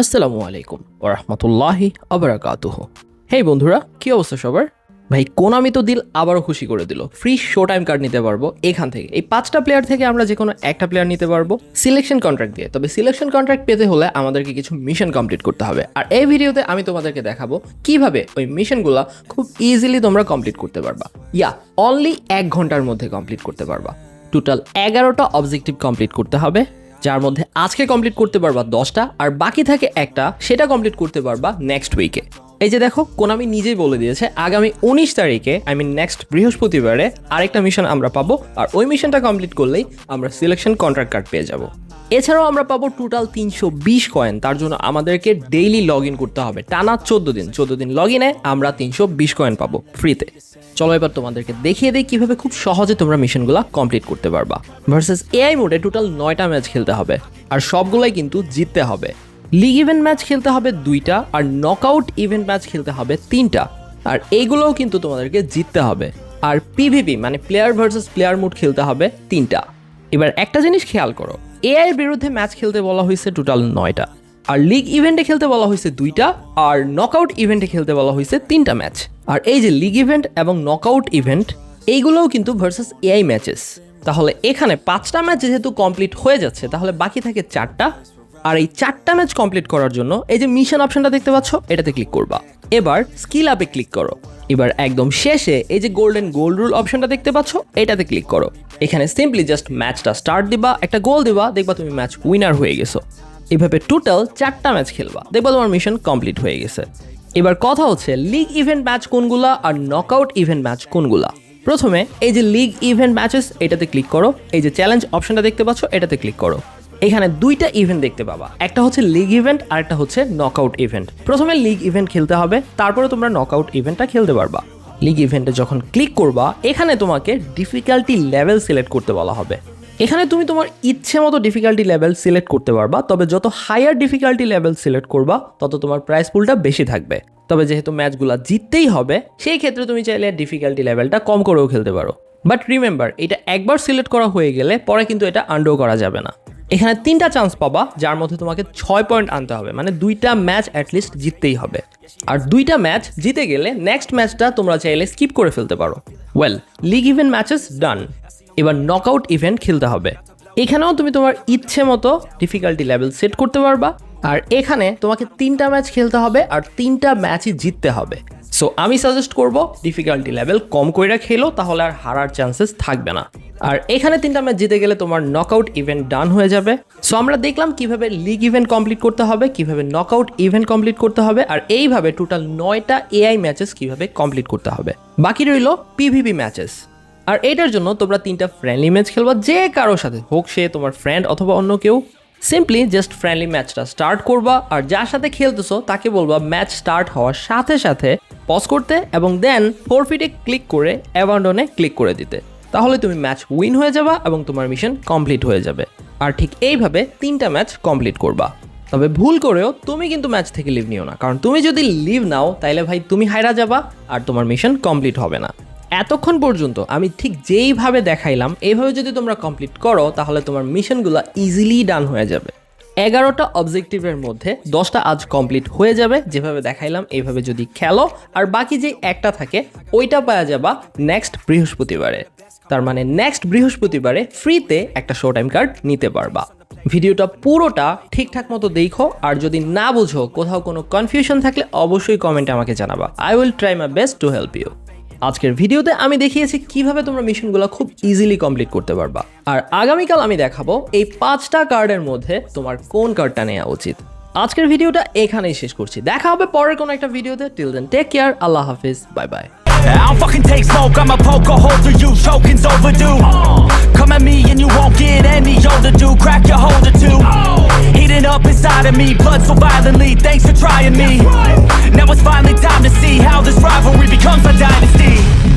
আসসালামু আলাইকুম ওরহমতুল্লাহি আবরাকাতুহ। হেই বন্ধুরা, কি অবস্থা সবার? ভাই কোনামি তো দিল আবারও খুশি করে দিল। ফ্রি শো টাইম কার্ড নিতে পারব এখান থেকে। এই পাঁচটা প্লেয়ার থেকে আমরা যে কোনো একটা প্লেয়ার নিতে পারব। সিলেকশন কন্ট্রাক্ট দিয়ে। তবে সিলেকশন কন্ট্রাক্ট পেতে হলে আমাদেরকে কিছু মিশন কমপ্লিট করতে হবে। আর এই ভিডিওতে আমি তোমাদেরকে দেখাবো কীভাবে ওই মিশনগুলো খুব ইজিলি তোমরা কমপ্লিট করতে পারবা। ইয়া অনলি এক ঘণ্টার মধ্যে কমপ্লিট করতে পারবা। টোটাল এগারোটা অবজেক্টিভ কমপ্লিট করতে হবে। যার মধ্যে আজকে কমপ্লিট করতে পারবা দশটা, আর বাকি থাকে একটা, সেটা কমপ্লিট করতে পারবা নেক্সট উইকে এই যে দেখো, কোনামি নিজেই বলে দিয়েছে, আগামী উনিশ তারিখে আই মিন নেক্সট বৃহস্পতিবারে আরেকটা মিশন আমরা পাবো, আর ওই মিশনটা কমপ্লিট করলেই আমরা সিলেকশন কন্ট্রাক্ট কার্ড পেয়ে যাব। এছাড়াও আমরা পাবো টোটাল তিনশো বিশ কয়েন তার জন্য আমাদেরকে ডেইলি লগ ইন করতে হবে। টানা চোদ্দ দিন। চোদ্দ দিন লগ ইনে আমরা তিনশো বিশ কয়েন পাবো ফ্রিতে চলো এবার তোমাদেরকে দেখিয়ে দিই কীভাবে খুব সহজে তোমরা মিশনগুলো কমপ্লিট করতে পারবা। ভার্সেস এআই মোডে টোটাল নয়টা ম্যাচ খেলতে হবে। আর সবগুলোই কিন্তু জিততে হবে। লিগ ইভেন্ট ম্যাচ খেলতে হবে দুইটা আর নকআউট ইভেন্ট ম্যাচ খেলতে হবে তিনটা। আর এইগুলোও কিন্তু তোমাদেরকে জিততে হবে। আর পিভিপি মানে প্লেয়ার ভার্সেস প্লেয়ার মোড খেলতে হবে তিনটা। এবার একটা জিনিস খেয়াল করো এআই এর বিরুদ্ধে ম্যাচ খেলতে বলা হয়েছে টোটাল নয়টা, আর লিগ ইভেন্টে খেলতে বলা হয়েছে দুইটা, আর নকআউট ইভেন্টে খেলতে বলা হয়েছে তিনটা ম্যাচ আর এই যে লিগ ইভেন্ট এবং নকআউট ইভেন্ট এইগুলোও কিন্তু ভার্সেস এআই ম্যাচেস তাহলে এখানে পাঁচটা ম্যাচ যেহেতু কমপ্লিট হয়ে যাচ্ছে, তাহলে বাকি থাকে চারটা। আর এই চারটা ম্যাচ কমপ্লিট করার জন্য এই যে মিশন অপশনটা দেখতে পাচ্ছ, এটাতে ক্লিক করবা। এবার স্কিল আপে ক্লিক করো। এবার একদম শেষে এই যে গোল্ডেন গোল্ড রুল অপশনটা দেখতে পাচ্ছ, এটাতে ক্লিক করো। এখানে সিম্পলি জাস্ট ম্যাচটা স্টার্ট দিবা, একটা গোল দিবা, দেখবা তুমি ম্যাচ উইনার হয়ে গেছো। এভাবে টোটাল চারটা ম্যাচ খেলবা, দেখবা তোমার মিশন কমপ্লিট হয়ে গেছে। এবার কথা হচ্ছে লিগ ইভেন্ট ম্যাচ কোনগুলা আর নকআউট ইভেন্ট ম্যাচ কোনগুলা। প্রথমে এই যে লিগ ইভেন্ট ম্যাচেস এটাতে ক্লিক করো। এই যে চ্যালেঞ্জ অপশনটা দেখতে পাচ্ছ, এটাতে ক্লিক করো। এখানে দুইটা ইভেন্ট দেখতে পাবা, একটা হচ্ছে লিগ ইভেন্ট আর একটা হচ্ছে নকআউট ইভেন্ট প্রথমে লিগ ইভেন্ট খেলতে হবে, তারপরে তোমরা নকআউট ইভেন্টটা খেলতে পারবা। লিগ ইভেন্টে যখন ক্লিক করবা, এখানে তোমাকে ডিফিকাল্টি লেভেল সিলেক্ট করতে বলা হবে। এখানে তুমি তোমার ইচ্ছে মতো ডিফিকাল্টি লেভেল সিলেক্ট করতে পারবা, তবে যত হায়ার ডিফিকাল্টি লেভেল সিলেক্ট করবা, তত তোমার প্রাইস পুলটা বেশি থাকবে। তবে যেহেতু ম্যাচগুলো জিততেই হবে, সেই ক্ষেত্রে তুমি চাইলে ডিফিকাল্টি লেভেলটা কম করেও খেলতে পারো। বাট রিমেম্বার এটা একবার সিলেক্ট করা হয়ে গেলে পরে কিন্তু এটা আন্ডো করা যাবে না। এখানে তিনটা চান্স পাবা, যার মধ্যে তোমাকে ছয় পয়েন্ট আনতে হবে। মানে দুইটা ম্যাচ অ্যাটলিস্ট জিততেই হবে। আর দুইটা ম্যাচ জিতে গেলে নেক্সট ম্যাচটা তোমরা চাইলে স্কিপ করে ফেলতে পারো। Well league event matches done এবার নকআউট ইভেন্ট খেলতে হবে। এখানেও তুমি তোমার ইচ্ছে মতো ডিফিকাল্টি লেভেল সেট করতে পারবা। আর এখানে তোমাকে তিনটা ম্যাচ খেলতে হবে আর তিনটা ম্যাচই জিততে হবে। সো আমি সাজেস্ট করব ডিফিকাল্টি লেভেল কম করে খেলো, তাহলে আর হারার চান্সেস থাকবে না। আর এখানে তিনটা ম্যাচ জিতে গেলে তোমার নকআউট ইভেন্ট ডান হয়ে যাবে। সো আমরা দেখলাম কীভাবে লিগ ইভেন্ট কমপ্লিট করতে হবে, কীভাবে নকআউট ইভেন্ট কমপ্লিট করতে হবে, আর এইভাবে টোটাল নয়টা এআই ম্যাচেস কীভাবে কমপ্লিট করতে হবে। বাকি রইল পিভিপি ম্যাচেস আর এটার জন্য তোমরা তিনটা ফ্রেন্ডলি ম্যাচ খেলবা, যে কারোর সাথে হোক, সে তোমার ফ্রেন্ড অথবা অন্য কেউ। সিম্পলি জাস্ট ফ্রেন্ডলি ম্যাচটা স্টার্ট করবা, আর যার সাথে খেলতেছো, তাকে বলবা ম্যাচ স্টার্ট হওয়ার সাথে সাথে পজ করতে এবং দেন ফোর ফিটে ক্লিক করে অ্যাবান্ডনে ক্লিক করে দিতে। তাহলে তুমি ম্যাচ উইন হয়ে যাবা এবং তোমার মিশন কমপ্লিট হয়ে যাবে। আর ঠিক এইভাবে তিনটা ম্যাচ কমপ্লিট করবা। তবে ভুল করেও তুমি কিন্তু ম্যাচ থেকে লিভ নিও না। কারণ তুমি যদি লিভ নাও, তাইলে ভাই তুমি হাইরা যাবা আর তোমার মিশন কমপ্লিট হবে না। এতক্ষণ পর্যন্ত আমি ঠিক যেইভাবে দেখাইলাম এইভাবে যদি তোমরা কমপ্লিট করো, তাহলে তোমার মিশনগুলো ইজিলি ডান হয়ে যাবে। এগারোটা অবজেক্টিভের মধ্যে দশটা আজ কমপ্লিট হয়ে যাবে। যেভাবে দেখাইলাম, এইভাবে যদি খেলো, আর বাকি যে একটা থাকে, ওইটা পাওয়া যাবা নেক্সট বৃহস্পতিবারে। তার মানে নেক্সট বৃহস্পতিবারে ফ্রিতে একটা শো টাইম কার্ড নিতে পারবা। ভিডিওটা পুরোটা ঠিকঠাক মতো দেখো, আর যদি না বুঝো কোথাও কোনো কনফিউশন থাকলে অবশ্যই কমেন্টে আমাকে জানাবা। I will try my best to help you আজকের ভিডিওতে আমি দেখিয়েছি কীভাবে তোমরা মিশনগুলো খুব ইজিলি কমপ্লিট করতে পারবা। আর আগামীকাল আমি দেখাবো এই পাঁচটা কার্ডের মধ্যে তোমার কোন কার্ডটা নেওয়া উচিত। আজকের ভিডিওটা এখানেই শেষ করছি। দেখা হবে পরের কোনো একটা ভিডিওতে। টিল দেন টেক কেয়ার আল্লাহ হাফিজ bye bye I don't fucking take smoke, I'ma poke a hole through you, choking's overdue. Come at me and you won't get any older, dude. Crack your holder too. Heating up inside of me, blood so violently. Thanks for trying me. Now it's finally time to see how this rivalry becomes a dynasty.